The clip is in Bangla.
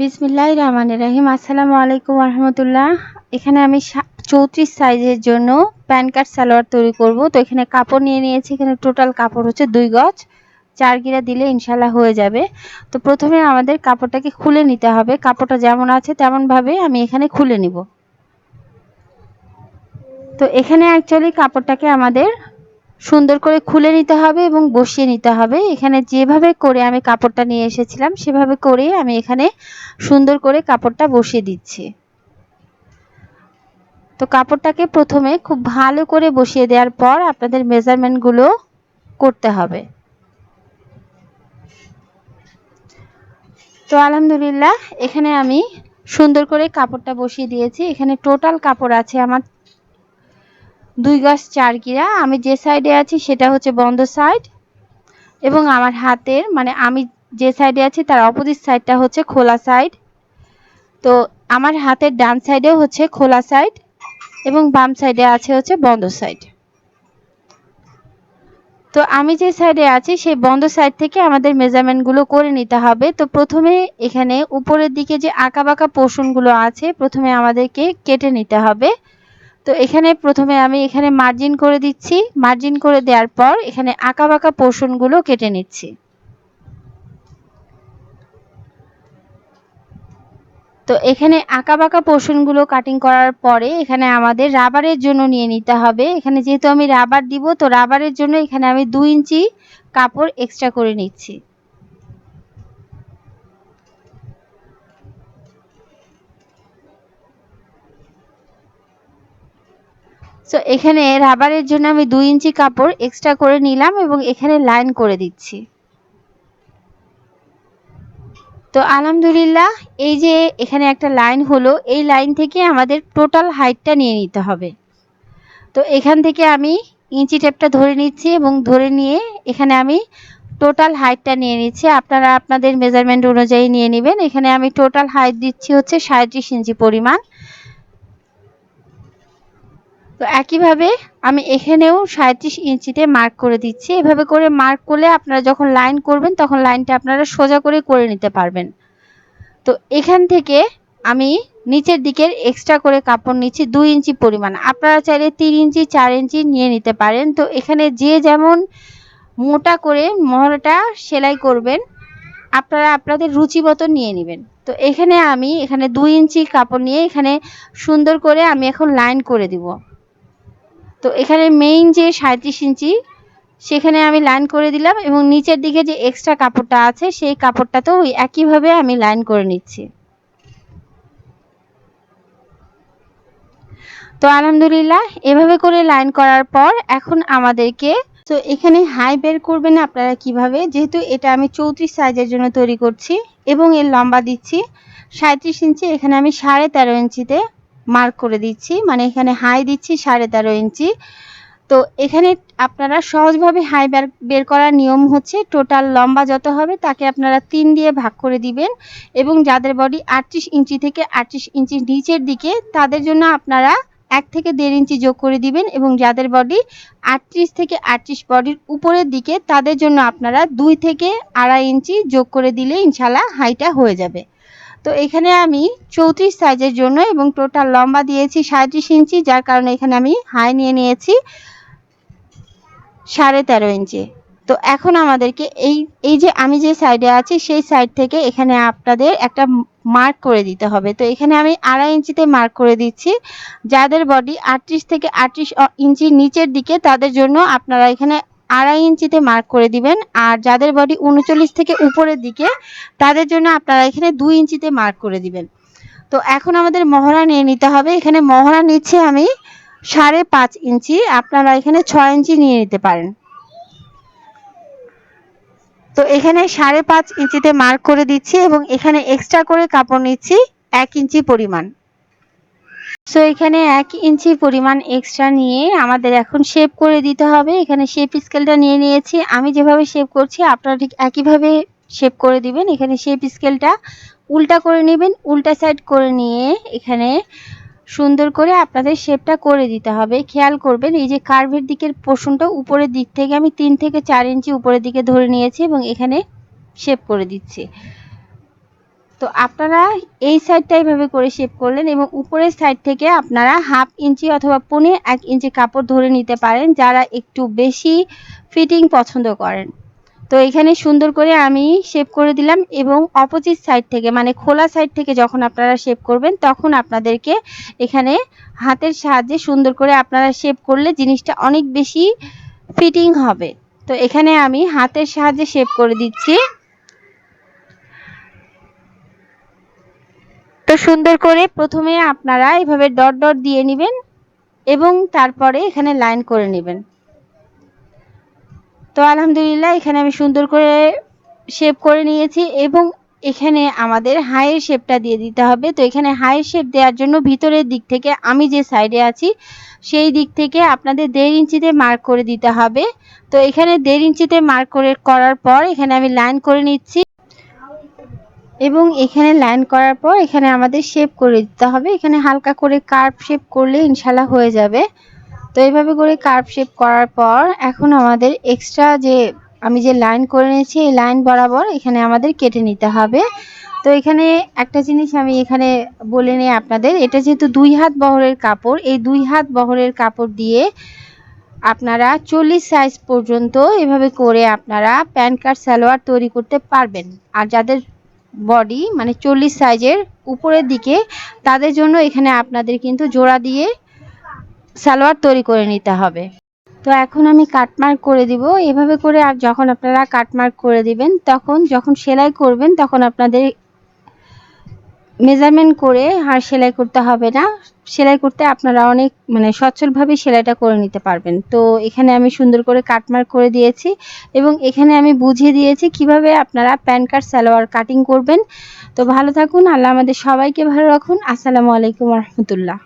বিসমিল্লাহ রহমান রাহিম। আসসালামু আলাইকুম রহমতুল্লাহ। এখানে আমি চৌত্রিশ সাইজের জন্য প্যান কার্ড, সালোয়ার তৈরি করব। তো এখানে কাপড় নিয়ে নিয়েছি। এখানে টোটাল কাপড় হচ্ছে দুই গজ। চার গিরা দিলে ইনশাল্লাহ হয়ে যাবে। তো প্রথমে আমাদের কাপড়টাকে খুলে নিতে হবে। কাপড়টা যেমন আছে তেমনভাবে আমি এখানে খুলে নিব। তো এখানে অ্যাকচুয়ালি কাপড়টাকে আমাদের সুন্দর করে খুলে নিতে হবে এবং বসিয়ে নিতে হবে। এখানে যেভাবে করে আমি কাপড়টা নিয়ে এসেছিলাম, সেভাবে করে আমি এখানে সুন্দর করে কাপড়টা বসিয়ে দিচ্ছি। তো কাপড়টাকে প্রথমে খুব ভালো করে বসিয়ে দেওয়ার পর আপনাদের মেজারমেন্টগুলো করতে হবে। তো আলহামদুলিল্লাহ, এখানে আমি সুন্দর করে কাপড়টা বসিয়ে দিয়েছি। এখানে টোটাল কাপড় আছে আমার দুই গাছ চার গিরা। আমি যে সাইডে আছি সেটা হচ্ছে বন্ধ সাইড এবং আমার হাতের মানে আমি যে সাইডে আছি তার অপোজিট সাইডটা হচ্ছে খোলা সাইড তো আমার হাতের ডান সাইডে হচ্ছে খোলা সাইড এবং বাম সাইডে আছে হচ্ছে বন্ধ সাইড তো আমি যে সাইডে আছি সেই বন্ধ সাইড থেকে আমাদের মেজারমেন্টগুলো করে নিতে হবে। তো প্রথমে এখানে উপরের দিকে যে আঁকা বাঁকা পোর্শনগুলো আছে, প্রথমে আমাদেরকে কেটে নিতে হবে। তো এখানে প্রথমে আমি এখানে মার্জিন করে দিচ্ছি। মার্জিন করে দেওয়ার পর এখানে আঁকা বাঁকা পোর্শনগুলো কেটে নিচ্ছি। তো এখানে আঁকা বাঁকা পোর্শনগুলো কাটিং করার পরে এখানে আমাদের রাবারের জন্য নিয়ে নিতে হবে। এখানে যেহেতু আমি রাবার দিব, তো রাবারের জন্য এখানে আমি দুই ইঞ্চি কাপড় এক্সট্রা করে নিচ্ছি। সো এখানে রাবারের জন্য আমি দুই ইঞ্চি কাপড় এক্সট্রা করে নিলাম এবং এখানে লাইন করে দিচ্ছি। তো, আলহামদুলিল্লাহ, এই যে এখানে একটা লাইন হলো, এই লাইন থেকে আমাদের টোটাল হাইটটা নিয়ে নিতে হবে। তো, এখান থেকে আমি ইঞ্চি টেপটা ধরে নিচ্ছি এবং ধরে নিয়ে এখানে আমি টোটাল হাইটটা নিয়ে নিচ্ছি। আপনারা আপনাদের মেজারমেন্ট অনুযায়ী নিয়ে নেবেন। এখানে আমি টোটাল হাইট দিচ্ছি হচ্ছে সাঁত্রিশ ইঞ্চি পরিমাণ। তো একইভাবে আমি এখানেও সাঁত্রিশ ইঞ্চিতে মার্ক করে দিচ্ছি। এভাবে করে মার্ক করলে আপনারা যখন লাইন করবেন, তখন লাইনটা আপনারা সোজা করে করে নিতে পারবেন। তো এখান থেকে আমি নিচের দিকের এক্সট্রা করে কাপড় নিচ্ছি দুই ইঞ্চি পরিমাণ। আপনারা চাইলে তিন ইঞ্চি, চার ইঞ্চি নিয়ে নিতে পারেন। তো এখানে যে যেমন মোটা করে মহড়াটা সেলাই করবেন, আপনারা আপনাদের রুচি মতো নিয়ে নেবেন। তো এখানে আমি এখানে দুই ইঞ্চি কাপড় নিয়ে এখানে সুন্দর করে আমি এখন লাইন করে দিব। তো এখানে মেইন যে সাঁত্রিশ ইঞ্চি, সেখানে আমি লাইন করে দিলাম এবং নিচের দিকে যে এক্সট্রা কাপড়টা আছে, সেই কাপড়টাতেও একইভাবে আমি লাইন করে নিচ্ছি। তো আলহামদুলিল্লাহ, এভাবে করে লাইন করার পর এখন আমাদেরকে, তো এখানে হাই বের করবেন আপনারা কীভাবে? যেহেতু এটা আমি চৌত্রিশ সাইজের জন্য তৈরি করছি এবং এর লম্বা দিচ্ছি। সাঁত্রিশ ইঞ্চি, এখানে আমি সাড়ে তেরো ইঞ্চিতে মার্ক করে দিচ্ছি। মানে এখানে হাই দিচ্ছি সাড়ে তেরো ইঞ্চি। তো এখানে আপনারা সহজভাবে হাই বের করার নিয়ম হচ্ছে টোটাল লম্বা যত হবে তাকে আপনারা তিন দিয়ে ভাগ করে দিবেন এবং যাদের বডি আটত্রিশ ইঞ্চি থেকে আটত্রিশ ইঞ্চি নিচের দিকে তাদের জন্য আপনারা এক থেকে দেড় ইঞ্চি যোগ করে দিবেন এবং যাদের বডি আটত্রিশ থেকে আটত্রিশ বডির উপরের দিকে তাদের জন্য আপনারা দুই থেকে আড়াই ইঞ্চি যোগ করে দিলে ইনশাল্লাহ হাইটা হয়ে যাবে। তো এখানে আমি চৌত্রিশ সাইজের জন্য এবং টোটাল লম্বা দিয়েছি সাঁত্রিশ ইঞ্চি, যার কারণে এখানে আমি হাই নিয়ে নিয়েছি সাড়ে তেরো ইঞ্চি। তো এখন আমাদেরকে এই এই যে আমি যে সাইডে আছি, সেই সাইড থেকে এখানে আপনাদের একটা মার্ক করে দিতে হবে। তো এখানে আমি আড়াই ইঞ্চিতে মার্ক করে দিচ্ছি। যাদের বডি আটত্রিশ থেকে আটত্রিশ ইঞ্চির নিচের দিকে, তাদের জন্য আপনারা এখানে আড়াই ইঞ্চিতে মার্ক করে দিবেন। আর যাদের বডি উনচল্লিশ থেকে উপরের দিকে, তাদের জন্য আপনারা এখানে দুই ইঞ্চিতে মার্ক করে দিবেন। তো এখন আমাদের মহড়া নিয়ে নিতে হবে। এখানে মহড়া নিচ্ছে আমি সাড়ে পাঁচ ইঞ্চি। আপনারা এখানে ছয় ইঞ্চি নিয়ে নিতে পারেন। তো এখানে সাড়ে পাঁচ ইঞ্চিতে মার্ক করে দিচ্ছি এবং এখানে এক্সট্রা করে কাপড় নিচ্ছি এক ইঞ্চি পরিমাণ। সো এখানে এক ইঞ্চি পরিমাণ এক্সট্রা নিয়ে আমাদের এখন শেপ করে দিতে হবে। এখানে শেপ স্কেলটা নিয়ে নিয়েছি। আমি যেভাবে শেপ করছি, আপনারা ঠিক একইভাবে শেপ করে দিবেন। এখানে শেপ স্কেলটা উল্টা করে নেবেন, উল্টা সাইড করে নিয়ে এখানে সুন্দর করে আপনাদের শেপটা করে দিতে হবে। খেয়াল করবেন, এই যে কার্ভের দিকের পোর্শনটা উপরের দিক থেকে আমি তিন থেকে চার ইঞ্চি উপরের দিকে ধরে নিয়েছি এবং এখানে শেপ করে দিচ্ছি। তো আপনারা এই সাইডটা এইভাবে করে শেপ করলেন এবং উপরের সাইড থেকে আপনারা হাফ ইঞ্চি অথবা পনে এক ইঞ্চি কাপড় ধরে নিতে পারেন যারা একটু বেশি ফিটিং পছন্দ করেন। তো এখানে সুন্দর করে আমি শেপ করে দিলাম এবং অপোজিট সাইড থেকে মানে খোলা সাইড থেকে যখন আপনারা শেপ করবেন তখন আপনাদেরকে এখানে হাতের সাহায্যে সুন্দর করে আপনারা শেপ করলে জিনিসটা অনেক বেশি ফিটিং হবে। তো এখানে আমি হাতের সাহায্যে শেপ করে দিচ্ছি। তো সুন্দর করে প্রথমে আপনারা এভাবে ডট ডট দিয়ে নেবেন এবং তারপরে এখানে লাইন করে নেবেন। তো আলহামদুলিল্লাহ এখানে আমি সুন্দর করে শেপ করে নিয়েছি এবং এখানে আমাদের হাইয়ের শেপটা দিয়ে দিতে হবে। তো এখানে হাইয়ের শেপ দেওয়ার জন্য ভিতরের দিক থেকে আমি যে সাইডে আছি, সেই দিক থেকে আপনাদের দেড় ইঞ্চিতে মার্ক করে দিতে হবে। তো এখানে দেড় ইঞ্চিতে মার্ক করে করার পর এখানে আমি লাইন করে নিচ্ছি। এবং এখানে লাইন করার পর এখানে আমাদের শেপ করে দিতে হবে। এখানে হালকা করে কার্ভ শেপ করলে ইনশাল্লাহ হয়ে যাবে। তো এইভাবে করে কার্ভ শেপ করার পর এখন আমাদের এক্সট্রা যে আমি যে লাইন করে নিয়েছি, এই লাইন বরাবর এখানে আমাদের কেটে নিতে হবে। তো এখানে একটা জিনিস আমি এখানে বলে নিই আপনাদের, এটা যেহেতু দুই হাত বহরের কাপড়, এই দুই হাত বহরের কাপড় দিয়ে আপনারা চল্লিশ সাইজ পর্যন্ত এভাবে করে আপনারা প্যান্ট কার্ড সালোয়ার তৈরি করতে পারবেন। আর যাদের বডি মানে চল্লিশ সাইজের উপরের দিকে, তাদের জন্য এখানে আপনাদের কিন্তু জোড়া দিয়ে সালোয়ার তৈরি করে নিতে হবে। তো এখন আমি কাটমার্ক করে দিব। এভাবে করে যখন আপনারা কাটমার্ক করে দিবেন, তখন যখন সেলাই করবেন, তখন আপনাদের মেজারমেন্ট করে আর সেলাই করতে হবে না। সেলাই করতে আপনারা অনেক মানে সচ্ছলভাবে সেলাইটা করে নিতে পারবেন। তো এখানে আমি সুন্দর করে কাটমার্ক করে দিয়েছি এবং এখানে আমি বুঝিয়ে দিয়েছি কীভাবে আপনারা প্যান কার্ড, সালোয়ার কাটিং করবেন। তো ভালো থাকুন, আল্লাহ আমাদের সবাইকে ভালো রাখুন। আসসালামু আলাইকুম রহমতুল্লাহ।